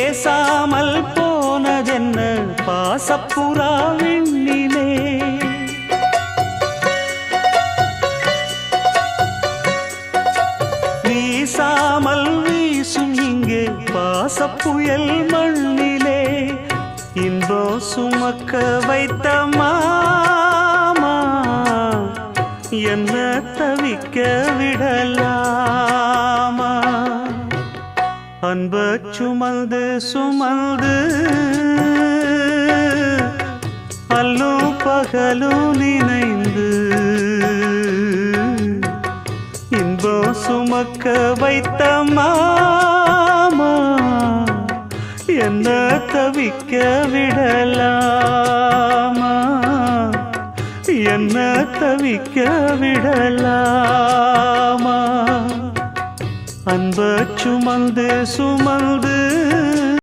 பேசாமல் போனதென்ன? பாசப்புறா விண்ணிலே. வீசாமல் வீசும் இங்கு பாசப்புயல் மண்ணிலே. இன்போ சுமக்க வைத்த மாமா என்ன தவிக்க விடலாமா? அன்ப சுமந்து சுமந்து அல்லோ பகலோ நினைந்து இன்பம் சுமக்க வைத்த மாமா என்ன தவிக்க விடலாமா? என்ன தவிக்க விடலாம்? அன்ப சுமந்து சுமந்து